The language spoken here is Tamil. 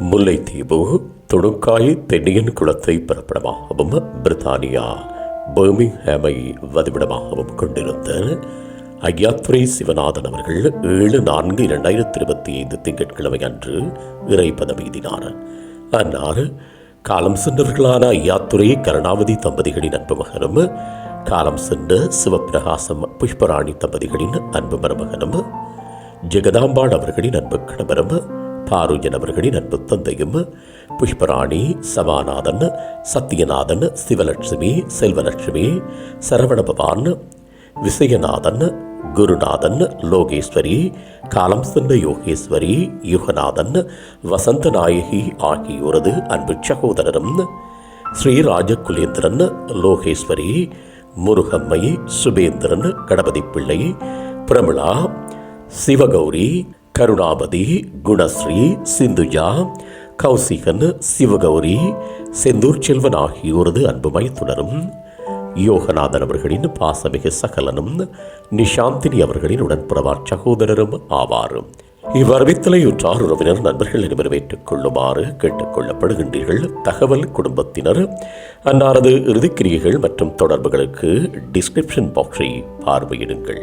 முல்லைத்தீவு துணுக்காய் தென்னியன் குளத்தை பிறப்பிடமாகவும் பிரித்தானியா பர்மிங்ஹாமை வதிவிடமாகவும் கொண்டிருந்த ஐயாத்துரை சிவநாதன் அவர்கள் ஏழு நான்கு இரண்டாயிரத்தி இருபத்தி ஐந்து திங்கட்கிழமை அன்று இறை பதவியினார் அன்னார் காலம் சென்றவர்களான ஐயாத்துரை கருணாவதி தம்பதிகளின் அன்பு மகனும் காலம் சென்ற சிவப்பிரகாசம் புஷ்பராணி தம்பதிகளின் அன்பு மருமகனும் ஜெகதாம்பாள் அவர்களின் அன்பு கணவரும் பாருஜன் அவர்களின் அன்பு தந்தையும் புஷ்பராணி சபாநாதன் சத்யநாதன் சிவலட்சுமி செல்வலட்சுமி சரவணபவான் விசயநாதன் குருநாதன் லோகேஸ்வரி காலம் சென்ற யோகேஸ்வரி யுகநாதன் வசந்த நாயகி ஆகியோரது அன்பு சகோதரரும் ஸ்ரீராஜகுலேந்திரன் லோகேஸ்வரி முருகம்மை சுபேந்திரன் கடபதி பிள்ளை பிரமிளா சிவகௌரி கருணாபதி குணஸ்ரீ சிந்துஜா கௌசிகன் சிவகௌரி செந்தூர் செல்வன் ஆகியோரது அன்புமை தொடரும் யோகநாதன் அவர்களின் பாசமிகு சகலனும் நிஷாந்தினி அவர்களின் உடன்புறவார் சகோதரரும் ஆவார் இவ்வரவித்தலையுற்றார் உறவினர் நண்பர்கள் அனைவரும் ஏற்றுக்கொள்ளுமாறு கேட்டுக்கொள்ளப்படுகின்றீர்கள் தகவல் குடும்பத்தினர் அன்னாரது இறுதிக்கிரியைகள் மற்றும் தொடர்புகளுக்கு டிஸ்கிரிப்ஷன் பாக்ஸை பார்வையிடுங்கள்.